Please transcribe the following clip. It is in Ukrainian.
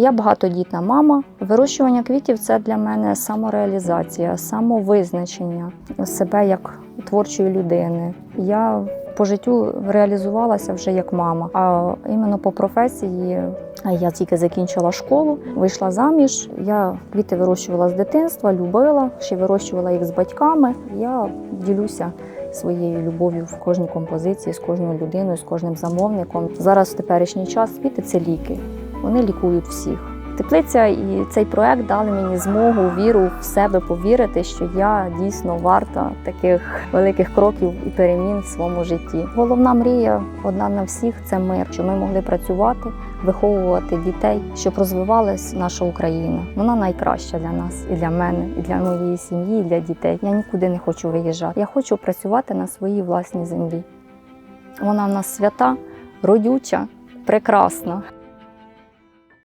Я багатодітна мама. Вирощування квітів це для мене самореалізація, самовизначення себе як творчої людини. Я по життю реалізувалася вже як мама. А іменно по професії я тільки закінчила школу, вийшла заміж. Я квіти вирощувала з дитинства, любила, ще вирощувала їх з батьками. Я ділюся своєю любов'ю в кожній композиції, з кожною людиною, з кожним замовником. Зараз в теперішній час квіти це ліки. Вони лікують всіх. Теплиця і цей проект дали мені змогу, віру в себе повірити, що я дійсно варта таких великих кроків і перемін в своєму житті. Головна мрія одна на всіх це мир, щоб ми могли працювати, виховувати дітей, щоб розвивалась наша Україна. Вона найкраща для нас і для мене, і для моєї сім'ї, і для дітей. Я нікуди не хочу виїжджати. Я хочу працювати на своїй власній землі. Вона в нас свята, родюча, прекрасна.